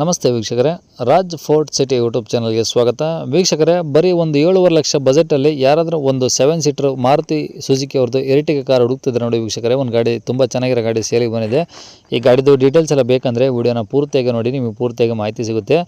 ನಮಸ್ತೆ ವೀಕ್ಷಕರೇ, Raj fort city YouTube ಚಾನಲ್ಗೆ ಸ್ವಾಗತ. ವೀಕ್ಷಕರೇ, ಬರೀ ಒಂದು ಏಳುವರೆ ಲಕ್ಷ ಬಜೆಟಲ್ಲಿ ಯಾರಾದರೂ ಒಂದು ಸೆವೆನ್ ಸೀಟರ್ ಮಾರುತಿ ಸುಜುಕಿ ಅವ್ರದ್ದು ಎರಿಟಿಗೆ ಕಾರ್ ಹುಡುಕ್ತಿದ್ರೆ ನೋಡಿ ವೀಕ್ಷಕರೇ, ಒಂದು ಗಾಡಿ ತುಂಬ ಚೆನ್ನಾಗಿರೋ ಗಾಡಿ ಸೇಲಿಗೆ ಬಂದಿದೆ. ಈ ಗಾಡಿದು ಡೀಟೇಲ್ಸ್ ಎಲ್ಲ ಬೇಕಂದರೆ ವಿಡಿಯೋನ ಪೂರ್ತಿಯಾಗಿ ನೋಡಿ, ನಿಮಗೆ ಪೂರ್ತಿಯಾಗಿ ಮಾಹಿತಿ ಸಿಗುತ್ತೆ.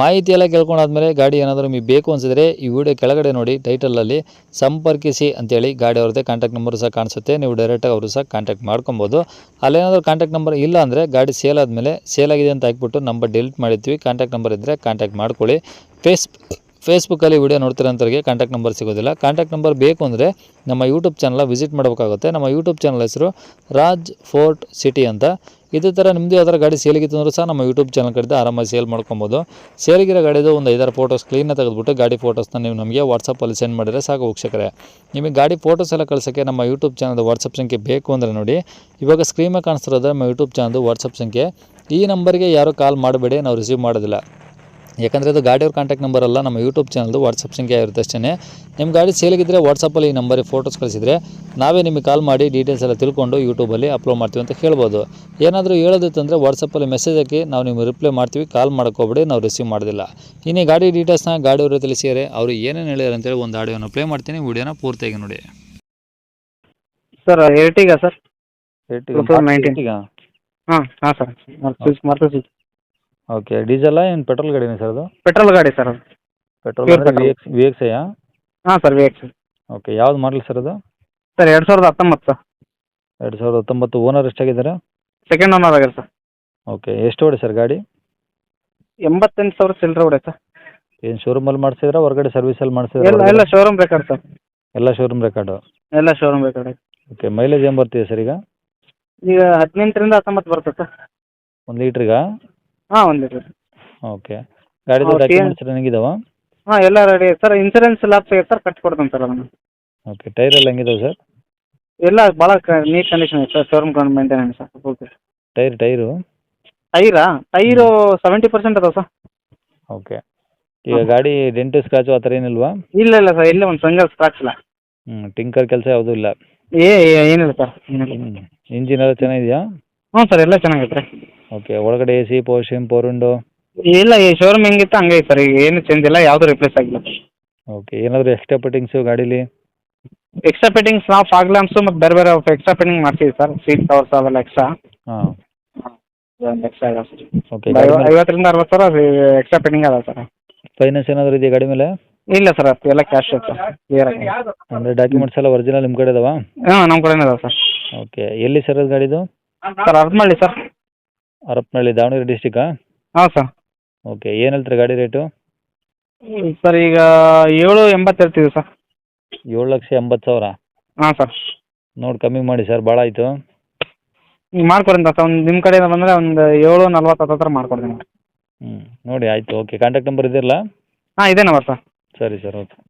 ಮಾಹಿತಿ ಎಲ್ಲ ಕೇಳ್ಕೊಂಡಾದ್ಮೇಲೆ ಗಾಡಿ ಏನಾದರೂ ನಿಮಗೆ ಬೇಕು ಅನಿಸಿದ್ರೆ ಈ ವಿಡಿಯೋ ಕೆಳಗಡೆ ನೋಡಿ ಟೈಟಲಲ್ಲಿ ಸಂಪರ್ಕಿಸಿ ಅಂತೇಳಿ ಗಾಡಿ ಅವ್ರದ್ದೇ ಕಾಂಟ್ಯಾಕ್ಟ್ ನಂಬರ್ ಸಹ ಕಾಣಿಸುತ್ತೆ. ನೀವು ಡೈರೆಕ್ಟಾಗಿ ಅವರು ಸಹ ಕಾಂಟ್ಯಾಕ್ಟ್ ಮಾಡ್ಕೊಬೋದು. ಅಲ್ಲೇನಾದರೂ ಕಾಂಟ್ಯಾಕ್ಟ್ ನಂಬರ್ ಇಲ್ಲ ಅಂದರೆ ಗಾಡಿ ಸೇಲ್ ಆದಮೇಲೆ ಸೇಲ್ ಆಗಿದೆ ಅಂತ ಹಾಕ್ಬಿಟ್ಟು ನಂಬರ್ ಡಿಲೀಟ್ ಮಾಡಿರ್ತೀವಿ. ಕಾಂಟ್ಯಾಕ್ಟ್ ನಂಬರ್ ಇದ್ದರೆ ಕಾಂಟ್ಯಾಕ್ಟ್ ಮಾಡ್ಕೊಳ್ಳಿ. ಫೇಸ್ ಫೇಸ್ಬುಕ್ಕಲ್ಲಿ ವೀಡಿಯೋ ನೋಡ್ತಿರೋಂಥವ್ರಿಗೆ ಕಾಂಟ್ಯಾಕ್ಟ್ ನಂಬರ್ ಸಿಗೋದಿಲ್ಲ. ಕಾಂಟ್ಯಾಕ್ಟ್ ನಂಬರ್ ಬೇಕು ಅಂದರೆ ನಮ್ಮ ಯೂಟ್ಯೂಬ್ ಚಾನಲ್ ವಿಸಿಟ್ ಮಾಡಬೇಕಾಗುತ್ತೆ. ನಮ್ಮ ಯೂಟ್ಯೂಬ್ ಚಾನಲ್ ಹೆಸರು ರಾಜ್ ಫೋರ್ಟ್ ಸಿಟಿ ಅಂತ. ಇದೇ ಥರ ನಿಮ್ಮದು ಯಾವ್ದಾರು ಗಾಡಿ ಸೇಲಿಗಿತ್ತು ಅಂದರೂ ಸಹ ನಮ್ಮ ಯೂಟ್ಯೂಬ್ ಚಾನಲ್ ಕಡೆದು ಆರಾಮಾಗಿ ಸೇಲ್ ಮಾಡ್ಕೊಬೋದು. ಸೇಲಿಗಿರೋ ಗಾಡಿದು ಒಂದು ಐದಾರು ಫೋಟೋಸ್ ಕ್ಲೀನಾಗಿ ತೆಗೆದುಬಿಟ್ಟು ಗಾಡಿ ಫೋಟೋಸ್ನ ನೀವು ನಮಗೆ ವಾಟ್ಸಪ್ಪಲ್ಲಿ ಸೆಂಡ್ ಮಾಡಿದರೆ ಸಾಕು ವೀಕ್ಷಕರೇ. ನಿಮಗೆ ಗಾಡಿ ಫೋಟೋಸ್ ಎಲ್ಲ ಕಳ್ಸೋಕ್ಕೆ ನಮ್ಮ ಯೂಟ್ಯೂಬ್ ಚಾನಲ್ದು ವಾಟ್ಸಪ್ ಸಂಖ್ಯೆ ಬೇಕು ಅಂದರೆ ನೋಡಿ, ಇವಾಗ ಸ್ಕ್ರೀನ್ ಮೇಲೆ ಕಾಣಿಸ್ತಿರೋದು ನಮ್ಮ ಯೂಟ್ಯೂಬ್ ಚಾನಲ್ದು ವಾಟ್ಸಪ್ ಸಂಖ್ಯೆ. ಈ ನಂಬರ್ಗೆ ಯಾರು ಕಾಲ್ ಮಾಡಬೇಡಿ, ನಾವು ರಿಸೀವ್ ಮಾಡೋದಿಲ್ಲ. ಯಾಕಂದರೆ ಅದು ಗಾಡಿಯವ್ರ ಕಾಂಟ್ಯಾಕ್ಟ್ ನಂಬರ್ ಅಲ್ಲ ನಮ್ಮ ಯೂಟ್ಯೂಬ್ ಚಾನಲ್ದು ವಾಟ್ಸಪ್ ಸಂಖ್ಯೆ ಇರುತ್ತೆ ಅಷ್ಟೇ ನಿಮ್ಮ ಗಾಡಿ ಸೇಲಿಗಿದ್ರೆ ವಾಟ್ಸಪ್ಪಲ್ಲಿ ಈ ನಂಬರಿಗೆ ಫೋಟೋಸ್ ಕಳಿಸಿದರೆ ನಾವೇ ನಿಮಗೆ ಕಾಲ್ ಮಾಡಿ ಡೀಟೇಲ್ಸ್ ಎಲ್ಲ ತಿಳ್ಕೊಂಡು ಯೂಟ್ಯೂಬಲ್ಲಿ ಅಪ್ಲೋಡ್ ಮಾಡ್ತೀವಿ ಅಂತ ಹೇಳ್ಬೋದು. ಏನಾದರೂ ಹೇಳೋದಿತ್ತಂದರೆ ವಾಟ್ಸಪ್ಪಲ್ಲಿ ಮೆಸೇಜ್ ಹಾಕಿ ನಾವು ನಿಮಗೆ ರಿಪ್ಲೈ ಮಾಡ್ತೀವಿ ಕಾಲ್ ಮಾಡ್ಕೋಬಿಡಿ ನಾವು ರಿಸೀವ್ ಮಾಡೋದಿಲ್ಲ. ಇನ್ನು ಗಾಡಿ ಡೀಟೇಲ್ಸ್ನ ಗಾಡಿಯವರು ತಿಳಿಸಿದರೆ ಅವರು ಏನೇನು ಹೇಳಿದಾರೆ ಅಂತೇಳಿ ಒಂದು ಆಡಿಯೋನ ಪ್ಲೇ ಮಾಡ್ತೀನಿ ವಿಡಿಯೋನ ಪೂರ್ತಿಯಾಗಿ ನೋಡಿ. Sir Ertiga sir. Ertiga, 2019. Ertiga. ಹಾಂ ಹಾಂ. ಸರ್ ಓಕೆ ಡೀಸೆಲ್ ಏನು ಪೆಟ್ರೋಲ್ ಗಾಡಿನೇ ಸರ್ ಅದು? ಪೆಟ್ರೋಲ್ ಗಾಡಿ ಸರ್ ಅದು. Petrol Pure V petrol. X V X ಐಯಾ ಹಾಂ ಸರ್ ವಿ ಎಕ್ಸ್ ಓಕೆ ಯಾವ್ದು ಮಾಡಲ್ ಸರ್ ಅದು? ಸರ್ ಎರಡು ಸಾವಿರದ ಹತ್ತೊಂಬತ್ತು ಸರ್ ಎರಡು ಸಾವಿರದ ಹತ್ತೊಂಬತ್ತು ಓನರ್ ಎಷ್ಟಾಗಿದ್ದಾರೆ? ಸೆಕೆಂಡ್ ಓನರ್ ಆಗಿದೆ ಸರ್ ಓಕೆ ಎಷ್ಟು ಓಡಿ ಸರ್ ಗಾಡಿ? ಎಂಬತ್ತೆಂಟು ಸಾವಿರ ಚಿಲ್ಲರೆ ಹೊಡೆ ಸರ್ ಏನು ಶೋರೂಮಲ್ಲಿ ಮಾಡಿಸಿದ್ರಾ ಹೊರಗಡೆ ಸರ್ವಿಸಲ್ಲಿ ಎಲ್ಲ ಮಾಡಿಸಿದ್ರಾ ಎಲ್ಲ ಶೋರೂಮ್ ರೆಕಾರ್ಡ್ ಸರ್ ಎಲ್ಲ ಶೋರೂಮ್ ರೆಕಾರ್ಡು ಎಲ್ಲ ಶೋರೂಮ್ ರೆಕಾರ್ಡ್ ಓಕೆ ಮೈಲೇಜ್ ಏನು ಬರ್ತಿದೆ ಸರ್ ಈಗ? ಈಗ ಹದಿನೆಂಟರಿಂದ ಹತ್ತೊಂಬತ್ತು ಬರ್ತದೆ ಸರ್ ಒಂದು ಲೀಟ್ರಿಗಾ ಹಾಂ ಒಂದು ಲೀಟ್ರ್ ಓಕೆ. ಗಾಡಿದು Okay. ಡಾಕ್ಯುಮೆಂಟ್ಸ್ ಹೆಂಗಿದಾವ? ಹಾಂ ಎಲ್ಲ ರೆಡಿ ಸರ್ ಇನ್ಸೂರೆನ್ಸ್ ಎಲ್ಲ ಸರ್ ಕಟ್ಕೊಡ್ತೇನೆ ಸರ್ ಅದನ್ನು. ಓಕೆ ಟೈರ್ ಎಲ್ಲ ಹೆಂಗಿದಾವೆ ಸರ್? ಎಲ್ಲ ಭಾಳ ನೀಟ್ ಕಂಡೀಷನ್ ಇದೆ sir showroom maintenance sir okay tyre tyre ಟೈರಾ tyre seventy percent ಅದಾವೆ ಸರ್. ಓಕೆ. ಈಗ ಗಾಡಿ ಡೆಂಟು ಸ್ಕ್ರಾಚು ಆ ಥರ ಏನಿಲ್ವಾ? ಇಲ್ಲ ಇಲ್ಲ ಸರ್ ಇಲ್ಲೇ ಒಂದು ಸಂಗಲ್ ಸ್ಕ್ರಾಚ್ ಇಲ್ಲ. ಹ್ಞೂ ಟಿಂಕರ್ ಕೆಲಸ ಯಾವುದೂ ಇಲ್ಲ. ಏ ಏ- ಏನಿಲ್ಲ ಸರ್ ಏನಿಲ್ಲ. ಹ್ಞೂ ಇಂಜಿನ್ ಎಲ್ಲ ಚೆನ್ನಾಗಿದೆಯಾ? ಹ್ಞೂ ಸರ್ ಎಲ್ಲ ಚೆನ್ನಾಗೈತೆ ರೀ. ಓಕೆ ಒಳಗಡೆ A C power steam power window ಇಲ್ಲ ಈ ಶೋರೂಮ್ ಹೆಂಗಿತ್ತು ಹಂಗೆ ಐತೆ ಸರ್ ಈಗ ಏನು ಚೇಂಜ್ ಇಲ್ಲ ಯಾವುದು ರಿಪ್ಲೇಸ್ ಆಗಿಲ್ಲ ಓಕೆ ಏನಾದರೂ ಎಕ್ಸ್ಟ್ರಾ ಫಿಟ್ಟಿಂಗ್ಸು ಗಾಡೀಲಿ? ಎಕ್ಸ್ಟ್ರಾ ಫಿಟ್ಟಿಂಗ್ಸ್ ನಾವು ಫಾಗ್ ಲ್ಯಾಂಪ್ಸು ಮತ್ತು ಬೇರೆ ಬೇರೆ ಎಕ್ಸ್ಟ್ರಾ ಫಿಟ್ಟಿಂಗ್ ಮಾಡ್ತೀವಿ ಸರ್ ಸೀಟ್ ಕವರ್ಸ್ ಅವೆಲ್ಲ ಎಕ್ಸ್ಟ್ರಾ ಹಾಂ. Extra sir. ಓಕೆ ಐವತ್ತರಿಂದ ಅರವತ್ತು ಸಾವಿರ ಎಕ್ಸ್ಟ್ರಾ ಫಿಟ್ಟಿಂಗ್ ಅದ ಸರ್. ಫೈನಾನ್ಸ್ ಏನಾದರೂ ಇದೆಯಾ ಗಾಡಿ ಮೇಲೆ? ಇಲ್ಲ ಸರ್ ಅದು ಎಲ್ಲ ಕ್ಯಾಶ್ ಸರ್ ಕ್ಲಿಯರ್ ಆಗಿ ಅಂದರೆ ಡಾಕ್ಯುಮೆಂಟ್ಸ್ ಎಲ್ಲ ಒರಿಜಿನಲ್ ನಿಮ್ಮ ಕಡೆ ಇದಾವಾ ಹಾಂ ನಮ್ಮ ಕಡೆನೇ ಅದಾವೆ ಸರ್. ಓಕೆ ಎಲ್ಲಿ ಸರ್ ಅದು ಗಾಡಿದು? Sir sir. Harapanahalli Davanagere district ಹಾಂ ಸರ್. ಓಕೆ ಏನು ಹೇಳ್ತೀರಾ ಗಾಡಿ ರೇಟು? ಸರ್ ಈಗ ಏಳು ಎಂಬತ್ತು ಸರ್. ಏಳು ಲಕ್ಷ ಎಂಬತ್ತು ಸಾವಿರ? ಹಾಂ ಸರ್. ನೋಡಿ ಕಮ್ಮಿ ಮಾಡಿ ಸರ್ ಭಾಳ ಆಯಿತು. ಮಾಡ್ಕೊಡಂತ ಮಾಡ್ಕೊಡಿ ಸರ್ ಒಂದು ನಿಮ್ಮ ಕಡೆಯಿಂದ ಬಂದರೆ ಒಂದು ಏಳು ನಲ್ವತ್ತು ಹತ್ತತ್ರ ಮಾಡ್ಕೊಡ್ತೀನಿ. ಹ್ಞೂ ನೋಡಿ ಆಯಿತು ಓಕೆ. ಕಾಂಟ್ಯಾಕ್ಟ್ ನಂಬರ್ ಇದೆಯಲ್ಲ ಹಾಂ ಇದೇ ನಂಬರ್ ಸರ್. ಸರಿ ಸರ್ ಓಕೆ.